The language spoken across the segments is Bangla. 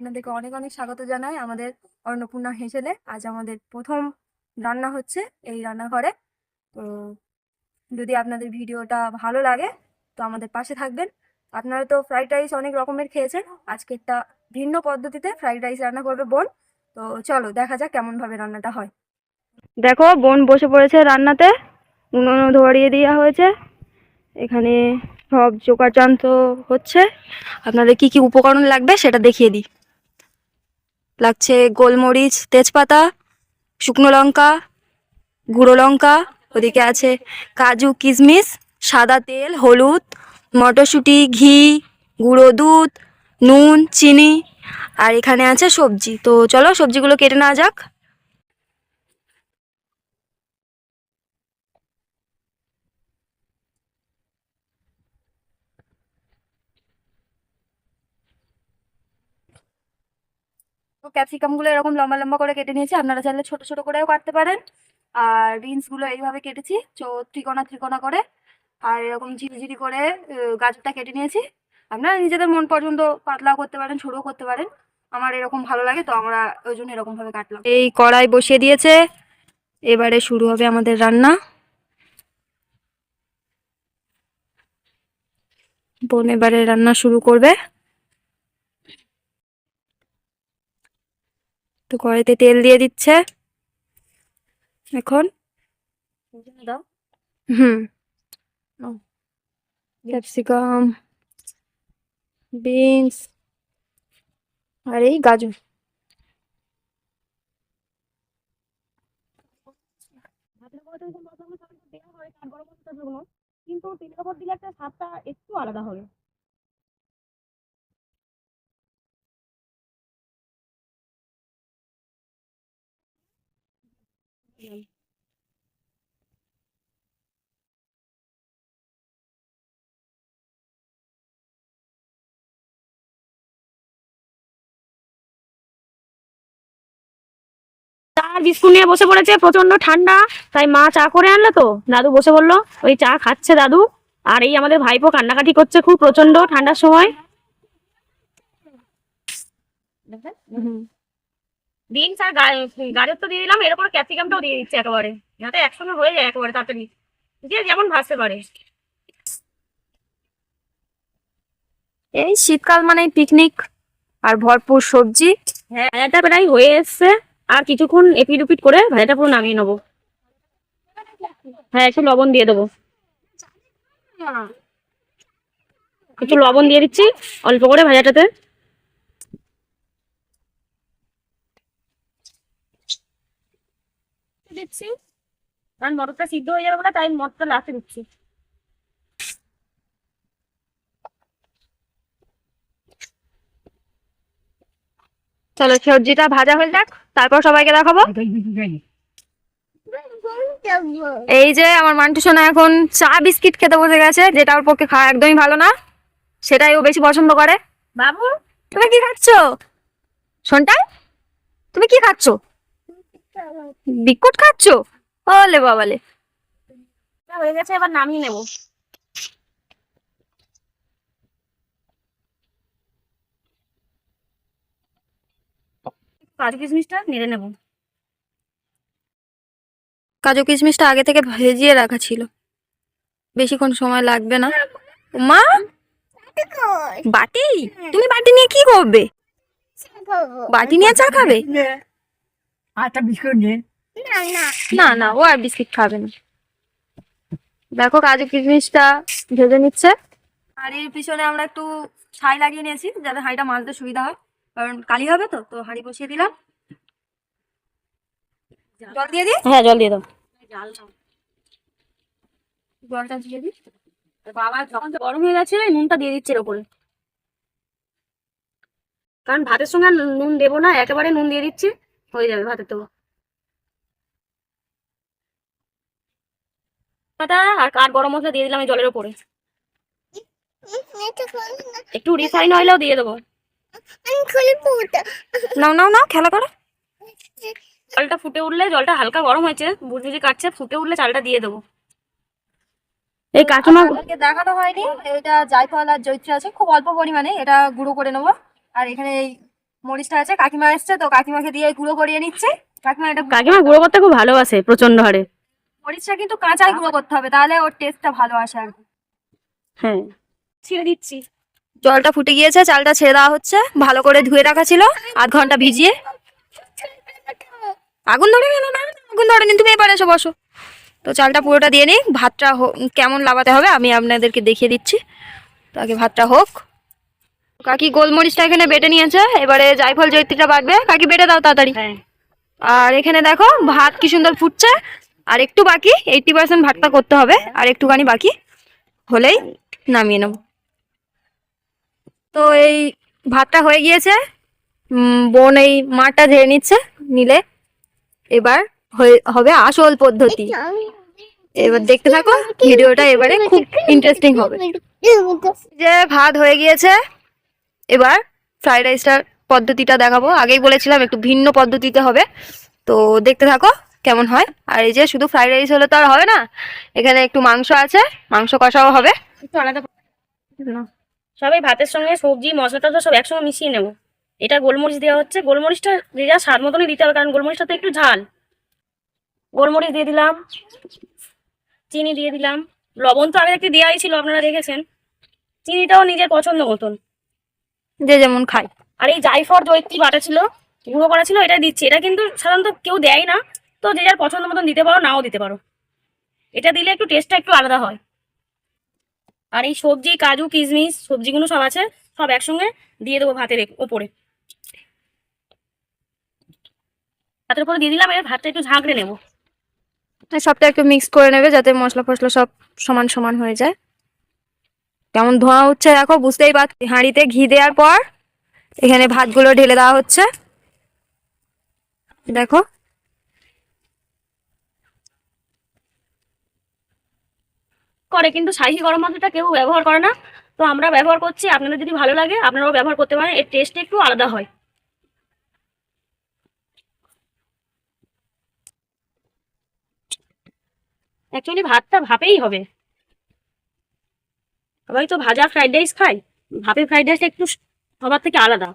আপনাদেরকে অনেক অনেক স্বাগত জানাই আমাদের অন্নপূর্ণা হেসেলে। আজ আমাদের প্রথম রান্না হচ্ছে এই রান্নাঘরে। তো যদি আপনাদের ভিডিওটা ভালো লাগে, তো আমাদের পাশে থাকবেন। আপনারা তো ফ্রাইড রাইস অনেক রকমের খেয়েছেন। আজকে একটা ভিন্ন পদ্ধতিতে ফ্রাইড রাইস রান্না করবে বোন। তো চলো দেখা যাক কেমনভাবে রান্নাটা হয়। দেখো, বোন বসে পড়েছে রান্নাতে। উনুন ধরিয়ে দেওয়া হয়েছে। এখানে সব জোগাড় যন্ত্র হচ্ছে। আপনাদের কি কি উপকরণ লাগবে সেটা দেখিয়ে দিই। লাগছে গোলমরিচ, তেজপাতা, শুকনো লঙ্কা, গুঁড়ো লঙ্কা, ওদিকে আছে কাজু কিশমিশ, সাদা তেল, হলুদ, মটরশুঁটি, ঘি, গুঁড়ো দুধ, নুন, চিনি, আর এখানে আছে সবজি। তো চলো সবজিগুলো কেটে নেওয়া যাক। ক্যাপসিকামগুলো এরকম লম্বা লম্বা করে কেটে নিয়েছি। আপনারা চাইলে ছোট ছোট করেও কাটতে পারেন। আর বিনসগুলো এইভাবে কেটেছি চো ত্রিকোণা ত্রিকোণা করে। আর এরকম ঝিরিঝিরি করে গাজরটা কেটে নিয়েছি। আপনারা নিজেদের মন পর্যন্ত পাতলাও করতে পারেন, ছোটও করতে পারেন। আমার এরকম ভালো লাগে, তো আমরা ওই জন্য এরকম ভাবে কাটলাম। এই কড়াই বসিয়ে দিয়েছে। এবারে শুরু হবে আমাদের রান্না। বোন এবারে রান্না শুরু করবে। তো কড়াইতে তেল দিয়ে দিচ্ছে। এখন দাও হুম, ক্যাপসিকাম, বিনস আর এই গাজর। কিন্তু তেলের উপর দিলে একটা স্বাদটা একটু আলাদা হবে। চার বিস্কুট নিয়ে বসে পড়েছে প্রচণ্ড ঠান্ডা। তাই মা চা করে আনলো তো। দাদু বসে বলল ওই চা খাচ্ছে দাদু। আর এই আমাদের ভাইপো কান্নাকাটি করছে খুব প্রচণ্ড ঠান্ডার সময়। বিনস আর গাজর তো দিয়ে দিলাম এর উপর ক্যাপসিকামটাও দিয়ে দিচ্ছে একেবারে। যাতে একসঙ্গে হয়ে যায় একেবারে তাড়াতাড়ি। যে যেমন ভাসতে পারে। এই শীতকাল মানে পিকনিক আর ভরপুর সবজি। হ্যাঁ ভাজাটা প্রায় হয়ে এসছে। আর কিছুক্ষণ এপিট উপিট করে ভাজাটা পুরো নামিয়ে নেব। হ্যাঁ একটু লবণ দিয়ে দেবো। একটু লবণ দিয়ে দিচ্ছি অল্প করে ভাজাটাতে। দিচ্ছি। কারণ মটরটা সিদ্ধ হয়ে যাবে বলে তাই মটরটা লাস্টে দিচ্ছি। চলো সবজিটা ভাজা হয়ে যাক তারপর সবাইকে দেখাবো। এই যে আমার মান্টু সোনা এখন চা বিস্কিট খেতে বসে গেছে যেটা ওর পক্ষে খাওয়া একদমই ভালো না সেটাই ও বেশি পছন্দ করে। বাবু? তুমি কি খাচ্ছ? শোনটা তুমি কি খাচ্ছ? বিস্কুট খাচ্ছ? ওলে বাবালে। হয়ে গেছে এবার নামিয়ে নেব। কাজু কিশমিশটা নেড়ে নেব। কাজু কিশমিশটা আগে থেকে ভেজিয়ে রাখা ছিল। বেশিক্ষণ সময় লাগবে না। মা! বাটি? তুমি বাটি নিয়ে কি করবে? বাটি নিয়ে চা খাবে? আটটা বিস্কুট নে না। না ও আর বিস্কিট খাবে না। দেখো কাজু কিশমিশটা ভেজে নিচ্ছে। আর এর পিছনে আমরা একটু ছাই লাগিয়ে নিয়েছি যাতে হাঁড়িটা মাজতে সুবিধা হয়। কারণ কালি হবে তো তো হাঁড়ি বসিয়ে দিলাম। জল দিয়ে দিই? হ্যাঁ জল দিয়ে দাও। জলটা দিয়ে দিই। বাবা যখন তো গরম হয়ে গেছে নুনটা দিয়ে দিচ্ছে এর উপরে। কারণ ভাতের সঙ্গে আর নুন দেবো না একেবারে নুন দিয়ে দিচ্ছি। হয়ে যাবে ভাতের তো। আর কাঠ গরম মশলা দিয়ে দিলাম জলের উপরে একটু রিফাইন অয়েলও দিয়ে দেবো। নাও নাও নাও, খেলা করো। জলটা ফুটে উঠলে, জলটা হালকা গরম হয়েছে বুঝবুঝি কাটছে, ফুটে উঠলে চালটা দিয়ে দেবো। এই কাকিমা দেখানো হয়নি, এটা জায়ফল আর জৈত্রী আছে, খুব অল্প পরিমাণে, এটা গুঁড়ো করে নেব। আর এখানে এই মরিচটা আছে কাকিমা এসছে তো কাকিমাকে দিয়ে গুঁড়ো করিয়ে নিচ্ছে। কাকিমা এটা কাকিমা গুঁড়ো করতে খুব ভালোবাসে প্রচণ্ড হারে। মরিচটা কিন্তু কাঁচাই গুঁড়ো করতে হবে তাহলে ওর টেস্টটা ভালো আসে আর কি। হ্যাঁ। ছিঁড়ে দিচ্ছি। জলটা ফুটে গিয়েছে চালটা ছেড়ে দেওয়া হচ্ছে ভালো করে ধুয়ে রাখা ছিল আধ ঘণ্টা ভিজিয়ে। আগুন ধরে গেল না? আগুন ধরেনি তুমি এবার এসে বসো। তো চালটা পুরোটা দিয়ে নিই ভাতটা কেমন লাগাতে হবে আমি আপনাদেরকে দেখিয়ে দিচ্ছি। তো আগে ভাতটা হোক। কাকি গোলমরিচটা এখানে বেটে নিয়েছে। এবারে জায়ফল জৈত্রীটা বাটবে কাকি বেটে দাও তাড়াতাড়ি। হ্যাঁ। আর এখানে দেখো ভাত কি সুন্দর ফুটছে। আর একটু বাকি এইটটি পার্সেন্ট ভাতটা করতে হবে। আর একটুখানি বাকি হলেই নামিয়ে নেব। তো এই ভাতটা হয়ে গিয়েছে। বোন এই মাঠটা ঝেড়ে নিচ্ছে নিলে এবার হয়ে- হবে আসল পদ্ধতি। এবার দেখতে থাকো ভিডিওটা এবারে খুব ইন্টারেস্টিং হবে। যে ভাত হয়ে গিয়েছে এবার ফ্রাইড রাইসটার পদ্ধতিটা দেখাবো। আগেই বলেছিলাম একটু ভিন্ন পদ্ধতিতে হবে। তো দেখতে থাকো কেমন হয়। আর এই যে শুধু ফ্রাইড রাইস হলে তো আর হবে না, এখানে একটু মাংস আছে, মাংস কষাও হবে। একটু আলাদা সবাই ভাতের সঙ্গে সবজি, মশলাটা তো সব একসঙ্গে মিশিয়ে নেব। এটা গোলমরিচ দেওয়া হচ্ছে। গোলমরিচটা যে যা স্বাদ মতনই দিতে হবে, কারণ গোলমরিচটা তো একটু ঝাল। গোলমরিচ দিয়ে দিলাম, চিনি দিয়ে দিলাম। লবণ তো আগে থেকে দেওয়াই ছিল, আপনারা দেখেছেন। চিনিটাও নিজের পছন্দ মতন। যে যেমন খায়। আর এই জাইফর জৈত্রী বাটা ছিল? গুঁড়ো করা ছিল এটা দিচ্ছি। এটা কিন্তু সাধারণত কেউ দেয় না। তো যে যার পছন্দ মতন দিতে পারো নাও দিতে পারো। এটা দিলে একটু টেস্টটা একটু আলাদা হয়। আর এই সবজি কাজু কিশমিশ সবজিগুলো সব আছে সব একসঙ্গে দিয়ে দেবো ভাতের ওপরে। ভাতের উপরে দিয়ে দিলাম এবার ভাতটা একটু ঝাঁকড়ে নেব। সবটা একটু মিক্স করে নেবে যাতে মশলা ফসলা সব সমান সমান হয়ে যায়। কেমন ধোঁয়া উঠছে দেখো, বুঝতেই পারছি হাঁড়িতে ঘি দেওয়ার পর এখানে ভাতগুলো ঢেলে দেওয়া হচ্ছে। দেখো। করে, কিন্তু শাহি গরম মশলাটা কেউ ব্যবহার করে না। তো আমরা ব্যবহার করছি, আপনাদের যদি ভালো লাগে, আপনারাও ব্যবহার করতে পারেন, এর টেস্ট একটু আলাদা হয়। অ্যাকচুয়ালি ভাতটা ভাপেই হবে। সবাই তো ভাজা ফ্রাইড রাইস খায়। ভাপে ফ্রাইড রাইসটা একটু সবার থেকে আলাদা।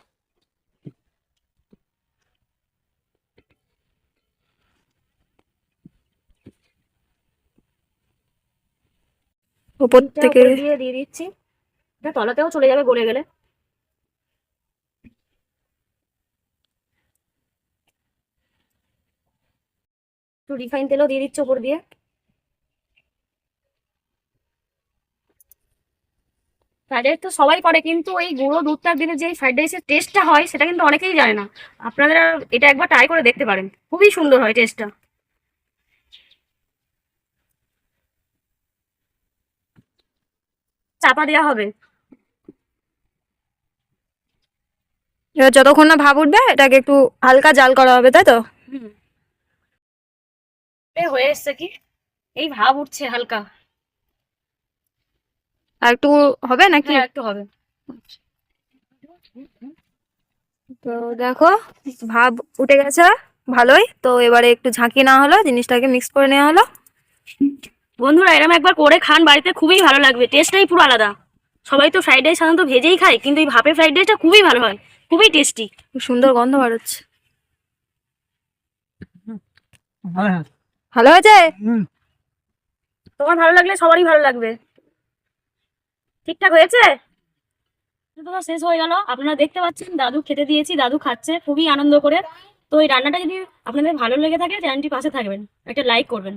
উপর থেকে দিয়ে দিয়ে দিচ্ছি। এটা তলাতেও চলে যাবে গলে গেলে। একটু রিফাইন তেলও দিয়ে দিচ্ছি উপর দিয়ে। ফ্রাইড রাইস তো সবাই করে কিন্তু এই গুঁড়ো দুধটা দিলে যে ফ্রাইড রাইসের টেস্টটা হয় সেটা কিন্তু অনেকেই জানে না। আপনারা এটা একবার ট্রাই করে দেখতে পারেন। খুবই সুন্দর হয় টেস্টটা চাপা দেওয়া হবে। এবার যতক্ষণ না ভাব উঠবে এটাকে একটু হালকা জাল করা হবে তাই তো? হয়ে এসছে কি? এই ভাব উঠছে হালকা। আর একটু হবে নাকি? হ্যাঁ একটু হবে। তো দেখো ভাব উঠে গেছে ভালোই। তো এবারে একটু ঝাঁকি না হলো জিনিসটাকে মিক্স করে নেওয়া হলো। বন্ধুরা এরম একবার করে খান বাড়িতে খুবই ভালো লাগবে। টেস্টটাই পুরো আলাদা। সবাই তো ফ্রাইড রাইস সাধারণত ভেজেই খায় কিন্তু এই ভাপে ফ্রাইড রাইসটা খুবই ভালো হয় খুবই টেস্টি খুব সুন্দর গন্ধ বেরোচ্ছে। ভালো হ্যাঁ। ভালো হয়েছে? হুম। তোমার ভালো লাগলে সবারই ভালো লাগবে। ঠিকঠাক হয়েছে? শেষ হয়ে গেল। আপনারা দেখতে পাচ্ছেন, দাদু খেতে দিয়েছি, দাদু খাচ্ছে, খুবই আনন্দ করে। তো এই রান্নাটা যদি আপনাদের ভালো লেগে থাকে চ্যানেলটি পাশে থাকবেন, একটা লাইক করবেন।